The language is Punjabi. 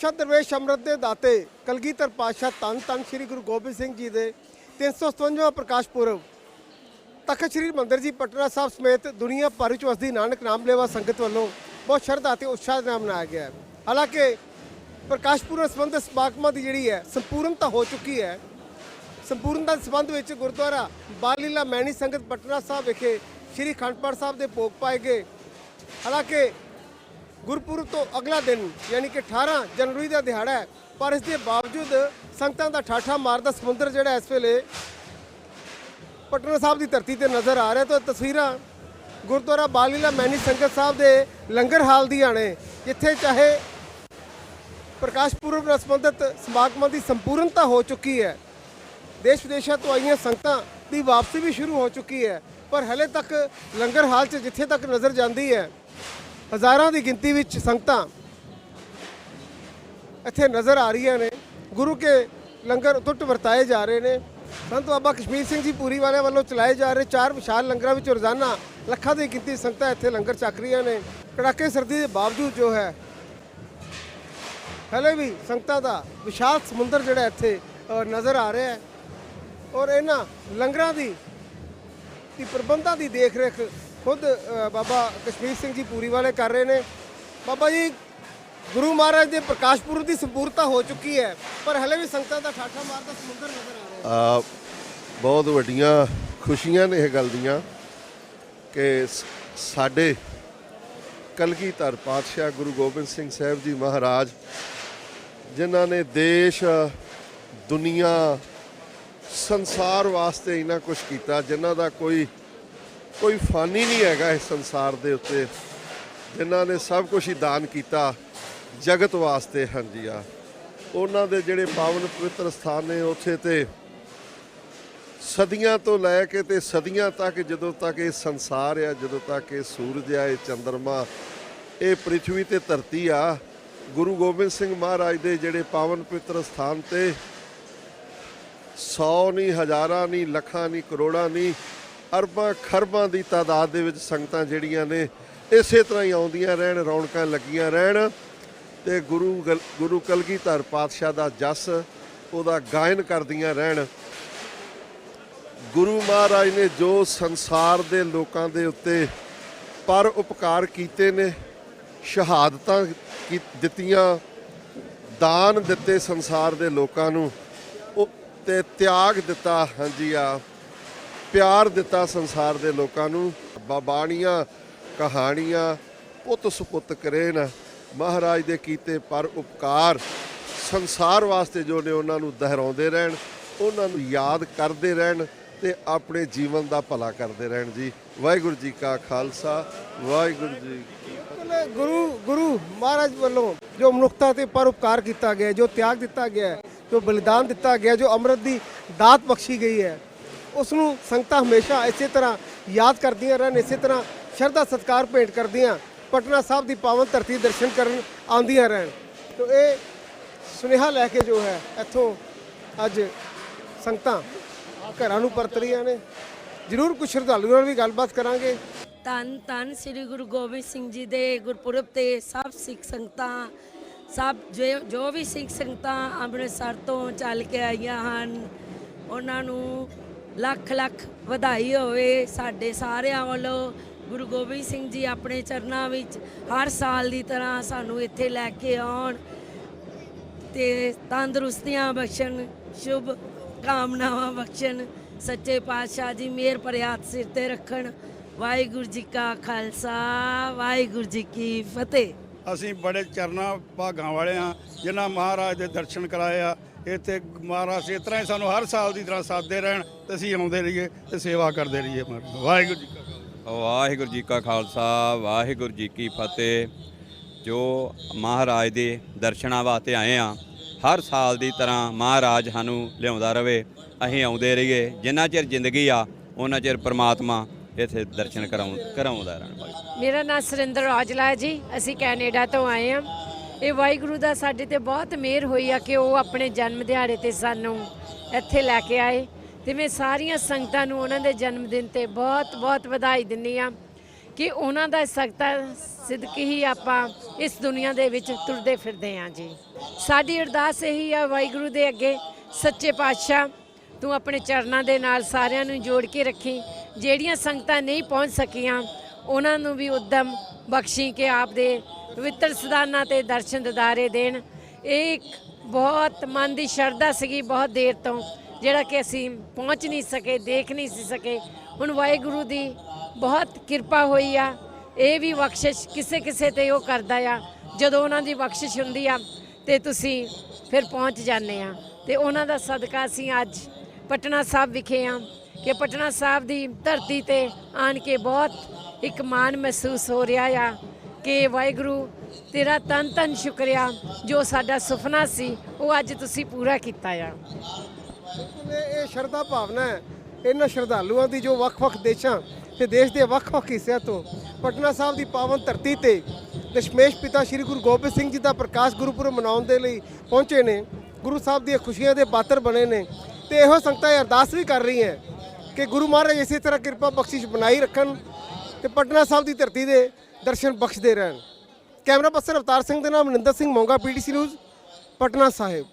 ਪਾਤਸ਼ਾਹ ਦਰਵੇਸ਼ ਅੰਮ੍ਰਿਤ ਦੇ ਦਾਤੇ ਕਲਗੀਧਰ ਪਾਤਸ਼ਾਹ ਧੰਨ ਧੰਨ ਸ੍ਰੀ ਗੁਰੂ ਗੋਬਿੰਦ ਸਿੰਘ ਜੀ ਦੇ 357ਵਾਂ ਪ੍ਰਕਾਸ਼ ਪੁਰਬ, ਤਖਤ ਸ੍ਰੀ ਮੰਦਰ ਜੀ ਪਟਨਾ ਸਾਹਿਬ ਸਮੇਤ ਦੁਨੀਆ ਭਰ ਵਿੱਚ ਵਸਦੀ ਨਾਨਕ ਨਾਮ ਲੇਵਾ ਸੰਗਤ ਵੱਲੋਂ ਬਹੁਤ ਸ਼ਰਧਾ ਅਤੇ ਉਤਸ਼ਾਹ ਨਾਲ ਮਨਾਇਆ ਗਿਆ ਹੈ। ਹਾਲਾਂਕਿ ਪ੍ਰਕਾਸ਼ ਪੁਰਬ ਸੰਬੰਧਿਤ ਸਮਾਗਮਾਂ ਦੀ ਜਿਹੜੀ ਹੈ, ਸੰਪੂਰਨਤਾ ਹੋ ਚੁੱਕੀ ਹੈ। ਸੰਪੂਰਨਤਾ ਦੇ ਸੰਬੰਧ ਵਿੱਚ ਗੁਰਦੁਆਰਾ ਬਾਲ ਲੀਲਾ ਮੈਣੀ ਸੰਗਤ ਪਟਨਾ ਸਾਹਿਬ ਵਿਖੇ ਸ੍ਰੀ ਖੰਡਪੜ ਸਾਹਿਬ ਦੇ ਭੋਗ ਪਾਏ ਗਏ। ਹਾਲਾਂਕਿ ਗੁਰਪੁਰਬ ਤੋਂ ਅਗਲਾ ਦਿਨ, ਯਾਨੀ ਕਿ 18 ਜਨਵਰੀ ਦਾ ਦਿਹਾੜਾ ਹੈ, ਪਰ ਇਸ ਦੇ ਬਾਵਜੂਦ ਸੰਗਤਾਂ ਦਾ ਠਾਠਾ ਮਾਰਦਾ ਸਮੁੰਦਰ ਜਿਹੜਾ ਇਸ ਵੇਲੇ ਪਟਨਾ ਸਾਹਿਬ ਦੀ ਧਰਤੀ ਤੇ ਨਜ਼ਰ ਆ ਰਿਹਾ ਤਾਂ ਤਸਵੀਰਾਂ ਗੁਰਦੁਆਰਾ ਬਾਲੀਲਾ ਮੈਨੀ ਸੰਗਤ ਸਾਹਿਬ ਦੇ ਲੰਗਰ ਹਾਲ ਦੀਆਂ ਨੇ। ਜਿੱਥੇ ਚਾਹੇ ਪ੍ਰਕਾਸ਼ ਪੁਰਬ ਨਾਲ ਸੰਬੰਧਿਤ ਸਮਾਗਮਾਂ ਦੀ ਸੰਪੂਰਨਤਾ ਹੋ ਚੁੱਕੀ ਹੈ। ਦੇਸ਼ ਵਿਦੇਸ਼ਾਂ ਤੋਂ ਆਈਆਂ ਸੰਗਤਾਂ ਦੀ ਵਾਪਸੀ ਵੀ ਸ਼ੁਰੂ ਹੋ ਚੁੱਕੀ ਹੈ। ਪਰ ਹਲੇ ਤੱਕ ਲੰਗਰ ਹਾਲ 'ਚ ਜਿੱਥੇ ਤੱਕ ਨਜ਼ਰ ਜਾਂਦੀ ਹੈ ਹਜ਼ਾਰਾਂ ਦੀ ਗਿਣਤੀ ਵਿੱਚ ਸੰਗਤਾਂ ਇੱਥੇ ਨਜ਼ਰ ਆ ਰਹੀਆਂ ਨੇ। ਗੁਰੂ ਕੇ ਲੰਗਰ ਟੁੱਟ ਵਰਤਾਏ ਜਾ ਰਹੇ ਨੇ। ਸੰਤ ਬਾਬਾ ਕਸ਼ਮੀਰ ਸਿੰਘ ਜੀ ਪੂਰੀ ਵਾਲਿਆਂ ਵੱਲੋਂ ਚਲਾਏ ਜਾ ਰਹੇ ਚਾਰ ਵਿਸ਼ਾਲ ਲੰਗਰਾਂ ਵਿੱਚ ਰੋਜ਼ਾਨਾ ਲੱਖਾਂ ਦੀ ਗਿਣਤੀ ਸੰਗਤਾਂ ਇੱਥੇ ਲੰਗਰ ਚੱਕ ਰਹੀਆਂ ਨੇ। ਕੜਾਕੇ ਸਰਦੀ ਦੇ ਬਾਵਜੂਦ ਜੋ ਹੈ, ਹਲੇ ਵੀ ਸੰਗਤਾਂ ਦਾ ਵਿਸ਼ਾਲ ਸਮੁੰਦਰ ਜਿਹੜਾ ਇੱਥੇ ਨਜ਼ਰ ਆ ਰਿਹਾ ਹੈ। ਔਰ ਇਹਨਾਂ ਲੰਗਰਾਂ ਦੀ ਪ੍ਰਬੰਧਾਂ ਦੀ ਦੇਖ ਰੇਖ ਖੁਦ ਬਾਬਾ ਕਸ਼ਮੀਰ ਸਿੰਘ ਜੀ ਪੂਰੀ ਵਾਲੇ ਕਰ ਰਹੇ ਨੇ। ਬਾਬਾ ਜੀ, ਗੁਰੂ ਮਹਾਰਾਜ ਦੇ ਪ੍ਰਕਾਸ਼ ਪੁਰਬ ਦੀ ਸੰਪੂਰਤਾ ਹੋ ਚੁੱਕੀ ਹੈ, ਪਰ ਹਲੇ ਵੀ ਸੰਗਤਾਂ ਦਾ ਠਾਠਾ ਮਾਰਦਾ ਸਮੁੰਦਰ ਨਜ਼ਰ ਆ ਰਿਹਾ ਹੈ। ਬਹੁਤ ਵੱਡੀਆਂ ਖੁਸ਼ੀਆਂ ਨੇ ਇਹ ਗੱਲ ਦੀਆਂ ਕਿ ਸ- ਸਾਡੇ ਕਲਗੀਧਰ ਪਾਤਸ਼ਾਹ ਗੁਰੂ ਗੋਬਿੰਦ ਸਿੰਘ ਸਾਹਿਬ ਜੀ ਮਹਾਰਾਜ, ਜਿਨ੍ਹਾਂ ਨੇ ਦੇਸ਼, ਦੁਨੀਆ, ਸੰਸਾਰ ਵਾਸਤੇ ਇਨਾ ਕੁਝ ਕੀਤਾ, ਜਿਨ੍ਹਾਂ ਦਾ ਕੋਈ ਕੋਈ ਫਾਨੀ ਨਹੀਂ ਹੈਗਾ ਇਸ ਸੰਸਾਰ ਦੇ ਉੱਤੇ। ਜਿਨ੍ਹਾਂ ਨੇ ਸਭ ਕੁਝ ਹੀ ਦਾਨ ਕੀਤਾ ਜਗਤ ਵਾਸਤੇ, ਹਾਂਜੀ ਆ ਉਹਨਾਂ ਦੇ ਜਿਹੜੇ ਪਾਵਨ ਪਵਿੱਤਰ ਸਥਾਨ ਨੇ, ਉੱਥੇ ਤੇ ਸਦੀਆਂ ਤੋਂ ਲੈ ਕੇ ਤੇ ਸਦੀਆਂ ਤੱਕ, ਜਦੋਂ ਤੱਕ ਇਹ ਸੰਸਾਰ ਆ, ਜਦੋਂ ਤੱਕ ਇਹ ਸੂਰਜ ਆ, ਇਹ ਚੰ드ਰਮਾ ਇਹ ਪ੍ਰਿਥਵੀ ਤੇ ਧਰਤੀ ਆ, ਗੁਰੂ ਗੋਬਿੰਦ ਸਿੰਘ ਮਹਾਰਾਜ ਦੇ ਜਿਹੜੇ ਪਾਵਨ ਪਵਿੱਤਰ ਸਥਾਨ ਤੇ 100 ਨਹੀਂ, ਹਜ਼ਾਰਾਂ ਨਹੀਂ, ਲੱਖਾਂ ਨਹੀਂ, ਕਰੋੜਾਂ ਨਹੀਂ ਅਰਬਾਂ ਖਰਬਾਂ ਦੀ ਤਾਦਾਦ ਦੇ ਵਿੱਚ ਸੰਗਤਾਂ ਜਿਹੜੀਆਂ ਨੇ ਇਸੇ ਤਰ੍ਹਾਂ ਹੀ ਆਉਂਦੀਆਂ ਰਹਿਣ, ਰੌਣਕਾਂ ਲੱਗੀਆਂ ਰਹਿਣ ਤੇ ਗੁਰੂ ਗਲ- ਗੁਰੂ ਕਲਗੀਧਰ ਪਾਤਸ਼ਾਹ ਦਾ ਜਸ ਉਹਦਾ ਗਾਇਨ ਕਰਦੀਆਂ ਰਹਿਣ। ਗੁਰੂ ਮਹਾਰਾਜ ਨੇ ਜੋ ਸੰਸਾਰ ਦੇ ਲੋਕਾਂ ਦੇ ਉੱਤੇ ਪਰ ਉਪਕਾਰ ਕੀਤੇ ਨੇ, ਸ਼ਹਾਦਤਾਂ ਕੀ- ਦਿੱਤੀਆਂ, ਦਾਨ ਦਿੱਤੇ ਸੰਸਾਰ ਦੇ ਲੋਕਾਂ ਨੂੰ, ਉਹ ਤੇ ਤਿਆਗ ਦਿੱਤਾ, ਹਾਂਜੀ ਆ ਪਿਆਰ ਦਿੱਤਾ ਸੰਸਾਰ ਦੇ ਲੋਕਾਂ ਨੂੰ। ਬਾਬਾਣੀਆਂ, ਕਹਾਣੀਆਂ, ਪੁੱਤ ਸੁਪੁੱਤ ਕਰੇਨ ਮਹਾਰਾਜ ਦੇ ਕੀਤੇ ਪਰ ਉਪਕਾਰ ਸੰਸਾਰ ਵਾਸਤੇ ਜੋ ਨੇ ਉਹਨਾਂ ਨੂੰ ਦੁਹਰਾਉਂਦੇ ਰਹਿਣ, ਉਹਨਾਂ ਨੂੰ ਯਾਦ ਕਰਦੇ ਰਹਿਣ ਤੇ ਆਪਣੇ ਜੀਵਨ ਦਾ ਭਲਾ ਕਰਦੇ ਰਹਿਣ ਜੀ। ਵਾਹਿਗੁਰੂ ਜੀ ਕਾ ਖਾਲਸਾ, ਵਾਹਿਗੁਰੂ ਜੀ ਗੁਰੂ ਗੁਰੂ ਮਹਾਰਾਜ ਵੱਲੋਂ ਜੋ ਮਨੁੱਖਤਾ ਤੇ ਪਰਉਪਕਾਰ ਕੀਤਾ ਗਿਆ, ਜੋ ਤਿਆਗ ਦਿੱਤਾ ਗਿਆ, ਜੋ ਬਲੀਦਾਨ ਦਿੱਤਾ ਗਿਆ, ਜੋ ਅੰਮ੍ਰਿਤ ਦੀ ਦਾਤ ਬਖਸ਼ੀ ਗਈ ਹੈ ਉਸ ਨੂੰ ਸੰਗਤਾਂ ਹਮੇਸ਼ਾ ਇਸੇ ਤਰ੍ਹਾਂ ਯਾਦ ਕਰਦੀਆਂ ਰਹਿਣ, ਇਸੇ ਤਰ੍ਹਾਂ ਸ਼ਰਧਾ, ਸਤਕਾਰ ਭੇਟ ਕਰਦੀਆਂ, ਪਟਨਾ ਸਾਹਿਬ ਦੀ ਪਾਵਨ ਧਰਤੀ ਦਰਸ਼ਨ ਕਰਨ ਆਉਂਦੀਆਂ ਰਹਿਣ। ਤੋ ਇਹ ਸੁਨੇਹਾ ਲੈ ਕੇ ਜੋ ਹੈ, ਇੱਥੋਂ ਅੱਜ ਸੰਗਤਾਂ ਘਰਾਂ ਨੂੰ ਪਰਤ ਰਹੀਆਂ ਨੇ। ਜ਼ਰੂਰ ਕੁਝ ਸ਼ਰਧਾਲੂਆਂ ਨਾਲ ਵੀ ਗੱਲਬਾਤ ਕਰਾਂਗੇ। ਧੰਨ ਧੰਨ ਸ੍ਰੀ ਗੁਰੂ ਗੋਬਿੰਦ ਸਿੰਘ ਜੀ ਦੇ ਗੁਰਪੁਰਬ ਤੇ ਸਭ ਸਿੱਖ ਸੰਗਤਾਂ, ਸਭ ਜੋ ਵੀ ਸਿੱਖ ਸੰਗਤਾਂ ਅੰਮ੍ਰਿਤਸਰ ਤੋਂ ਚੱਲ ਕੇ ਆਈਆਂ ਹਨ, ਉਹਨਾਂ ਨੂੰ ਲੱਖ ਲੱਖ ਵਧਾਈ ਹੋਵੇ ਸਾਡੇ ਸਾਰਿਆਂ ਵੱਲੋਂ। ਗੁਰੂ ਗੋਬਿੰਦ ਸਿੰਘ ਜੀ ਆਪਣੇ ਚਰਨਾਂ ਵਿੱਚ ਹਰ ਸਾਲ ਦੀ ਤਰ੍ਹਾਂ ਸਾਨੂੰ ਇੱਥੇ ਲੈ ਕੇ ਆਉਣ ਤੇ ਤੰਦਰੁਸਤੀਆਂ ਬਖਸ਼ਣ, ਸ਼ੁਭ ਕਾਮਨਾਵਾਂ ਬਖਸ਼ਣ, ਸੱਚੇ ਪਾਤਸ਼ਾਹ ਜੀ ਮਿਹਰ ਭਰਿਆਤ ਸਿਰ ਤੇ ਰੱਖਣ। ਵਾਹਿਗੁਰੂ ਜੀ ਕਾ ਖਾਲਸਾ, ਵਾਹਿਗੁਰੂ ਜੀ ਕੀ ਫਤਿਹ। ਅਸੀਂ ਬੜੇ ਚਰਨਾ ਭਾਗਾਂ ਵਾਲੇ ਆ ਜਿਨ੍ਹਾਂ ਮਹਾਰਾਜ ਦੇ ਦਰਸ਼ਨ ਕਰਾਏ ਆ। ਇੱਥੇ ਮਹਾਰਾਜ ਇਸ ਤਰ੍ਹਾਂ ਹੀ ਸਾਨੂੰ ਹਰ ਸਾਲ ਦੀ ਤਰ੍ਹਾਂ ਸਾਥਦੇ ਰਹਿਣ ਤੇ ਅਸੀਂ ਆਉਂਦੇ ਰਹੀਏ ਤੇ ਸੇਵਾ ਕਰਦੇ ਰਹੀਏ ਮਹਾਰਾਜ। ਵਾਹਿਗੁਰੂ ਜੀ ਕਾ ਖਾਲਸਾ। ਵਾਹਿਗੁਰੂ ਜੀ ਕਾ ਖਾਲਸਾ ਵਾਹਿਗੁਰੂ ਜੀ ਕੀ ਫਤਿਹ। ਜੋ ਮਹਾਰਾਜ ਦੇ ਦਰਸ਼ਨਾਂ ਵਾਸਤੇ ਆਏ ਆ ਹਰ ਸਾਲ ਦੀ ਤਰ੍ਹਾਂ ਮਹਾਰਾਜ ਸਾਨੂੰ ਲਿਆਉਂਦਾ ਰਵੇ। ਅਸੀਂ ਆਉਂਦੇ ਰਹੀਏ ਜਿੰਨਾ ਚਿਰ ਜ਼ਿੰਦਗੀ ਆ ਉਹਨਾਂ ਚਿਰ ਪ੍ਰਮਾਤਮਾ ਇੱਥੇ ਦਰਸ਼ਨ ਕਰਾਉਂ ਕਰਾਉਂਦਾ ਰਹਿਣ। ਮੇਰਾ ਨਾਮ ਸੁਰਿੰਦਰ ਔਜਲਾ ਜੀ ਅਸੀਂ ਕੈਨੇਡਾ ਤੋਂ ਆਏ ਹਾਂ। ਇਹ ਵਾਹਿਗੁਰੂ ਦਾ ਸਾਡੇ ਤੇ ਬਹੁਤ ਮਿਹਰ ਹੋਈ ਆ ਕਿ ਉਹ ਆਪਣੇ ਜਨਮ ਦਿਹਾੜੇ ਤੇ ਸਾਨੂੰ ਇੱਥੇ ਲੈ ਕੇ ਆਏ ਤੇ ਮੈਂ ਸਾਰੀਆਂ ਸੰਗਤਾਂ ਨੂੰ ਉਹਨਾਂ ਦੇ ਜਨਮ ਦਿਨ ਤੇ ਬਹੁਤ ਬਹੁਤ ਵਧਾਈ ਦਿੰਨੀ ਆ ਕਿ ਉਹਨਾਂ ਦਾ ਸਖਤਾ ਸਿਦਕ ਹੀ ਆਪਾਂ ਇਸ ਦੁਨੀਆ ਦੇ ਵਿੱਚ ਤੁਰਦੇ ਫਿਰਦੇ ਹਾਂ ਜੀ। ਸਾਡੀ ਅਰਦਾਸ ਇਹੀ ਆ ਵਾਹਿਗੁਰੂ ਦੇ ਅੱਗੇ, ਸੱਚੇ ਪਾਤਸ਼ਾਹ, ਤੂੰ ਆਪਣੇ ਚਰਨਾਂ ਦੇ ਨਾਲ ਸਾਰਿਆਂ ਨੂੰ ਜੋੜ ਕੇ ਰੱਖੀ, ਜਿਹੜੀਆਂ ਸੰਗਤਾਂ ਨਹੀਂ ਪਹੁੰਚ ਸਕੀਆਂ, ਉਹਨਾਂ ਨੂੰ ਵੀ ਉਦਮ ਬਖਸ਼ੀ ਕਿ ਆਪ ਦੇ ਪਵਿੱਤਰ ਸਦਾਨਾਂ ਤੇ ਦਰਸ਼ਨ ਦਿਦਾਰੇ ਦੇਣ। ਇਹ ਇੱਕ ਬਹੁਤ ਮਨ ਦੀ ਸ਼ਰਧਾ ਸੀਗੀ ਬਹੁਤ ਦੇਰ ਤੋਂ, ਜਿਹੜਾ ਕਿ ਅਸੀਂ ਪਹੁੰਚ ਨਹੀਂ ਸਕੇ, ਦੇਖ ਨਹੀਂ ਸੀ ਸਕੇ। ਹੁਣ ਵਾਹਿਗੁਰੂ ਦੀ ਬਹੁਤ ਕਿਰਪਾ ਹੋਈ ਆ। ਇਹ ਵੀ ਬਖਸ਼ਿਸ਼ ਕਿਸੇ ਕਿਸੇ ਤੇ ਉਹ ਕਰਦਾ ਆ। ਜਦੋਂ ਉਹਨਾਂ ਦੀ ਬਖਸ਼ਿਸ਼ ਹੁੰਦੀ ਆ ਤੇ ਤੁਸੀਂ ਫਿਰ ਪਹੁੰਚ ਜਾਂਦੇ ਆ। ਤੇ ਉਹਨਾਂ ਦਾ ਸਦਕਾ ਅਸੀਂ ਅੱਜ ਪਟਨਾ ਸਾਹਿਬ ਵਿਖੇ ਆ ਕਿ ਪਟਨਾ ਸਾਹਿਬ ਦੀ ਧਰਤੀ ਤੇ ਆਣ ਕੇ ਬਹੁਤ ਇੱਕ ਮਾਣ ਮਹਿਸੂਸ ਹੋ ਰਿਹਾ ਆ। ਕਿ ਵਾਹਿਗੁਰੂ, ਤੇਰਾ ਤਨ ਤਨ ਸ਼ੁਕਰਿਆ। ਜੋ ਸਾਡਾ ਸੁਪਨਾ ਸੀ, ਉਹ ਅੱਜ ਤੁਸੀਂ ਪੂਰਾ ਕੀਤਾ ਆ। ਬਿਲਕੁਲ ਇਹ ਸ਼ਰਧਾ ਭਾਵਨਾ ਹੈ। ਇਹਨਾਂ ਸ਼ਰਧਾਲੂਆਂ ਦੀ ਜੋ ਵੱਖ-ਵੱਖ ਦੇਸ਼ਾਂ ਤੇ ਦੇਸ਼ ਦੇ ਵੱਖ-ਵੱਖ ਹਿੱਸਿਆਂ ਤੋਂ ਪਟਨਾ ਸਾਹਿਬ ਦੀ ਪਾਵਨ ਧਰਤੀ ਤੇ ਦਸ਼ਮੇਸ਼ ਪਿਤਾ ਸ੍ਰੀ ਗੁਰੂ ਗੋਬਿੰਦ ਸਿੰਘ ਜੀ ਦਾ ਪ੍ਰਕਾਸ਼ ਗੁਰਪੁਰਬ ਮਨਾਉਣ ਦੇ ਲਈ ਪਹੁੰਚੇ ਨੇ। ਗੁਰੂ ਸਾਹਿਬ ਦੀਆਂ ਖੁਸ਼ੀਆਂ ਦੇ ਪਾਤਰ ਬਣੇ ਨੇ ਤੇ ਇਹੋ ਸੰਗਤਾਂ ਅਰਦਾਸ ਵੀ ਕਰ ਰਹੀਆਂ ਕਿ ਗੁਰੂ ਮਹਾਰਾਜ ਇਸੇ ਤਰ੍ਹਾਂ ਕਿਰਪਾ ਬਖਸ਼ਿਸ਼ ਬਣਾਈ ਰੱਖਣ ਤੇ ਪਟਨਾ ਸਾਹਿਬ ਦੀ ਧਰਤੀ ਦੇ ਦਰਸ਼ਨ ਬਖਸ਼ਦੇ ਰਹਿਣ। ਕੈਮਰਾ ਪਰਸਨ ਅਵਤਾਰ ਸਿੰਘ ਦੇ ਨਾਮ, ਮਨਿੰਦਰ ਸਿੰਘ ਮੋਂਗਾ ਪੀਟੀਸੀ ਨਿਊਜ਼, ਪਟਨਾ ਸਾਹਿਬ।